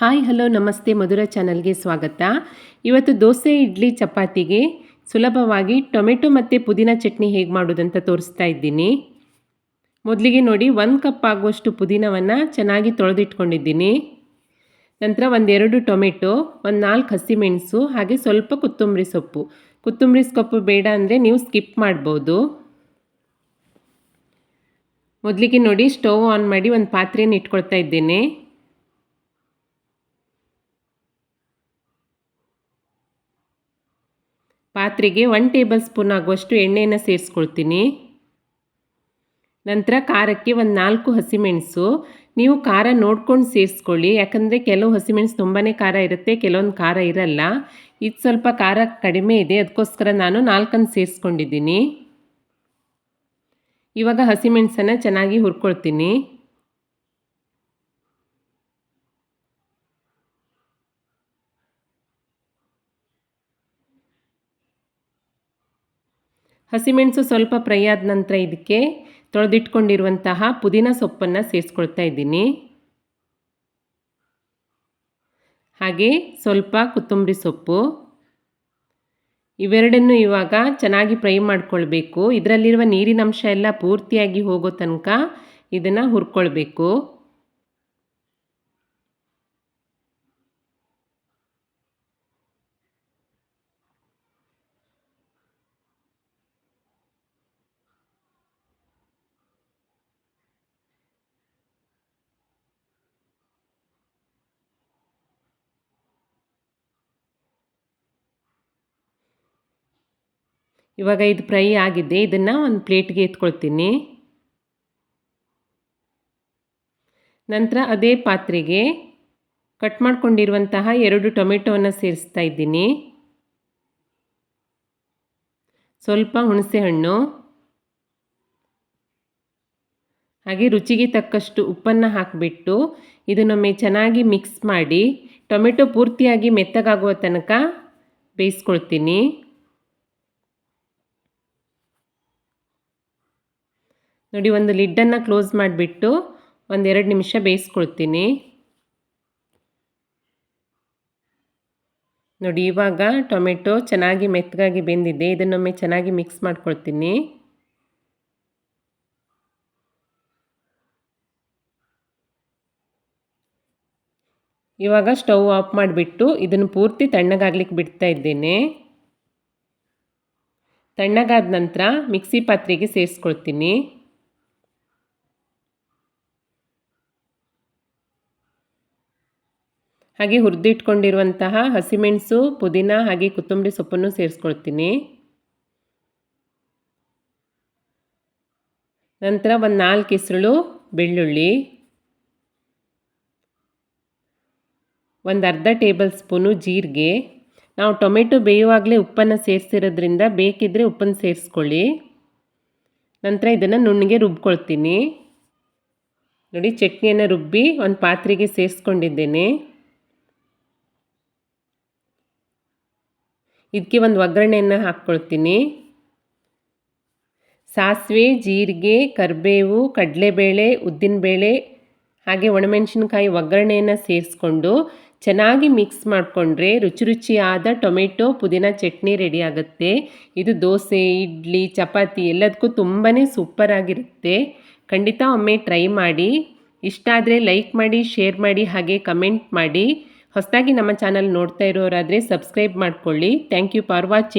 Hi hello ನಮಸ್ತೆ, ಮಧುರ ಚಾನಲ್ಗೆ ಸ್ವಾಗತ. ಇವತ್ತು ದೋಸೆ, ಇಡ್ಲಿ, ಚಪಾತಿಗೆ ಸುಲಭವಾಗಿ ಟೊಮೆಟೊ ಮತ್ತು ಪುದೀನ ಚಟ್ನಿ ಹೇಗೆ ಮಾಡೋದಂತ ತೋರಿಸ್ತಾ ಇದ್ದೀನಿ. ಮೊದಲಿಗೆ ನೋಡಿ, ಒಂದು ಕಪ್ ಆಗುವಷ್ಟು ಪುದೀನವನ್ನು ಚೆನ್ನಾಗಿ ತೊಳೆದಿಟ್ಕೊಂಡಿದ್ದೀನಿ. ನಂತರ ಒಂದೆರಡು ಟೊಮೆಟೊ, ಒಂದು ನಾಲ್ಕು ಹಸಿಮೆಣಸು ಹಾಗೆ ಸ್ವಲ್ಪ ಕೊತ್ತಂಬರಿ ಸೊಪ್ಪು. ಕೊತ್ತಂಬರಿ ಸೊಪ್ಪು ಬೇಡ ಅಂದರೆ ನೀವು ಸ್ಕಿಪ್ ಮಾಡ್ಬೋದು. ಮೊದಲಿಗೆ ನೋಡಿ, ಸ್ಟವ್ ಆನ್ ಮಾಡಿ ಒಂದು ಪಾತ್ರೆಯನ್ನು ಇಟ್ಕೊಳ್ತಾ ಇದ್ದೇನೆ. ಪಾತ್ರೆಗೆ ಒನ್ ಟೇಬಲ್ ಸ್ಪೂನ್ ಆಗುವಷ್ಟು ಎಣ್ಣೆಯನ್ನು ಸೇರಿಸ್ಕೊಳ್ತೀನಿ. ನಂತರ ಖಾರಕ್ಕೆ ಒಂದು ನಾಲ್ಕು ಹಸಿಮೆಣಸು. ನೀವು ಖಾರ ನೋಡ್ಕೊಂಡು ಸೇರಿಸ್ಕೊಳ್ಳಿ. ಯಾಕಂದರೆ ಕೆಲವು ಹಸಿಮೆಣಸು ತುಂಬಾ ಖಾರ ಇರುತ್ತೆ, ಕೆಲವೊಂದು ಖಾರ ಇರಲ್ಲ. ಇದು ಸ್ವಲ್ಪ ಖಾರ ಕಡಿಮೆ ಇದೆ ಅದಕ್ಕೋಸ್ಕರ ನಾನು ನಾಲ್ಕನ್ನು ಸೇರಿಸ್ಕೊಂಡಿದ್ದೀನಿ. ಇವಾಗ ಹಸಿಮೆಣಸನ್ನು ಚೆನ್ನಾಗಿ ಹುರ್ಕೊಳ್ತೀನಿ. ಹಸಿಮೆಣಸು ಸ್ವಲ್ಪ ಫ್ರೈ ಆದ ನಂತರ ಇದಕ್ಕೆ ತೊಳೆದಿಟ್ಕೊಂಡಿರುವಂತಹ ಪುದೀನ ಸೊಪ್ಪನ್ನು ಸೇರಿಸ್ಕೊಳ್ತಾ ಇದ್ದೀನಿ. ಹಾಗೆ ಸ್ವಲ್ಪ ಕೊತ್ತಂಬರಿ ಸೊಪ್ಪು. ಇವೆರಡನ್ನು ಇವಾಗ ಚೆನ್ನಾಗಿ ಫ್ರೈ ಮಾಡಿಕೊಳ್ಬೇಕು. ಇದರಲ್ಲಿರುವ ನೀರಿನಂಶ ಎಲ್ಲ ಪೂರ್ತಿಯಾಗಿ ಹೋಗೋ ತನಕ ಇದನ್ನು ಹುರ್ಕೊಳ್ಬೇಕು. ಇವಾಗ ಇದು ಫ್ರೈ ಆಗಿದೆ, ಇದನ್ನು ಒಂದು ಪ್ಲೇಟ್ಗೆ ಎತ್ಕೊಳ್ತೀನಿ. ನಂತರ ಅದೇ ಪಾತ್ರೆಗೆ ಕಟ್ ಮಾಡಿಕೊಂಡಿರುವಂತಹ ಎರಡು ಟೊಮೆಟೊವನ್ನು ಸೇರಿಸ್ತಾ ಇದ್ದೀನಿ. ಸ್ವಲ್ಪ ಹುಣಸೆಹಣ್ಣು, ಹಾಗೆ ರುಚಿಗೆ ತಕ್ಕಷ್ಟು ಉಪ್ಪನ್ನು ಹಾಕಿಬಿಟ್ಟು ಇದನ್ನೊಮ್ಮೆ ಚೆನ್ನಾಗಿ ಮಿಕ್ಸ್ ಮಾಡಿ ಟೊಮೆಟೊ ಪೂರ್ತಿಯಾಗಿ ಮೆತ್ತಗಾಗುವ ತನಕ ಬೇಯಿಸ್ಕೊಳ್ತೀನಿ. ನೋಡಿ, ಒಂದು ಲಿಡ್ಡನ್ನು ಕ್ಲೋಸ್ ಮಾಡಿಬಿಟ್ಟು ಒಂದೆರಡು ನಿಮಿಷ ಬೇಯಿಸ್ಕೊಳ್ತೀನಿ. ನೋಡಿ, ಇವಾಗ ಟೊಮೆಟೊ ಚೆನ್ನಾಗಿ ಮೆತ್ತಗಾಗಿ ಬೆಂದಿದೆ. ಇದನ್ನೊಮ್ಮೆ ಚೆನ್ನಾಗಿ ಮಿಕ್ಸ್ ಮಾಡ್ಕೊಳ್ತೀನಿ. ಇವಾಗ ಸ್ಟವ್ ಆಫ್ ಮಾಡಿಬಿಟ್ಟು ಇದನ್ನು ಪೂರ್ತಿ ತಣ್ಣಗಾಗ್ಲಿಕ್ಕೆ ಬಿಡ್ತಾ ಇದ್ದೇನೆ. ತಣ್ಣಗಾದ ನಂತರ ಮಿಕ್ಸಿ ಪಾತ್ರೆಗೆ ಸೇರಿಸ್ಕೊಳ್ತೀನಿ. ಹಾಗೆ ಹುರಿದಿಟ್ಕೊಂಡಿರುವಂತಹ ಹಸಿಮೆಣಸು, ಪುದೀನ ಹಾಗೆ ಕೊತ್ತಂಬರಿ ಸೊಪ್ಪನ್ನು ಸೇರಿಸ್ಕೊಳ್ತೀನಿ. ನಂತರ ಒಂದು ನಾಲ್ಕು ಹೆಸರುಳು ಬೆಳ್ಳುಳ್ಳಿ. ಒಂದು ಅರ್ಧ ಟೇಬಲ್ ಸ್ಪೂನು ಜೀರಿಗೆ. ನಾವು ಟೊಮೆಟೊ ಬೇಯುವಾಗಲೇ ಉಪ್ಪನ್ನು ಸೇರಿಸಿರೋದ್ರಿಂದ ಬೇಕಿದ್ದರೆ ಉಪ್ಪನ್ನು ಸೇರಿಸ್ಕೊಳ್ಳಿ. ನಂತರ ಇದನ್ನು ನುಣ್ಣಗೆ ರುಬ್ಕೊಳ್ತೀನಿ. ನೋಡಿ, ಚಟ್ನಿಯನ್ನು ರುಬ್ಬಿ ಒಂದು ಪಾತ್ರೆಗೆ ಸೇರಿಸ್ಕೊಂಡಿದ್ದೇನೆ. ಇದಕ್ಕೆ ಒಂದು ಒಗ್ಗರಣೆಯನ್ನು ಹಾಕ್ಕೊಳ್ತೀನಿ. ಸಾಸಿವೆ, ಜೀರಿಗೆ, ಕರಿಬೇವು, ಕಡಲೆಬೇಳೆ, ಉದ್ದಿನಬೇಳೆ, ಹಾಗೆ ಒಣಮೆಣಸಿನ್ಕಾಯಿ ಒಗ್ಗರಣೆಯನ್ನು ಸೇರಿಸ್ಕೊಂಡು ಚೆನ್ನಾಗಿ ಮಿಕ್ಸ್ ಮಾಡಿಕೊಂಡ್ರೆ ರುಚಿ ರುಚಿಯಾದ ಟೊಮೆಟೊ, ಪುದೀನ ಚಟ್ನಿ ರೆಡಿ ಆಗುತ್ತೆ. ಇದು ದೋಸೆ, ಇಡ್ಲಿ, ಚಪಾತಿ ಎಲ್ಲದಕ್ಕೂ ತುಂಬಾ ಸೂಪರಾಗಿರುತ್ತೆ ಖಂಡಿತ ಒಮ್ಮೆ ಟ್ರೈ ಮಾಡಿ. ಇಷ್ಟ ಆದರೆ ಲೈಕ್ ಮಾಡಿ ಶೇರ್ ಮಾಡಿ, ಹಾಗೆ ಕಮೆಂಟ್ ಮಾಡಿ. ಹೊಸದಾಗಿ ನಮ್ಮ ಚಾನಲ್ ನೋಡ್ತಾ ಇರೋರಾದರೆ ಸಬ್ಸ್ಕ್ರೈಬ್ ಮಾಡ್ಕೊಳ್ಳಿ. Thank you for watching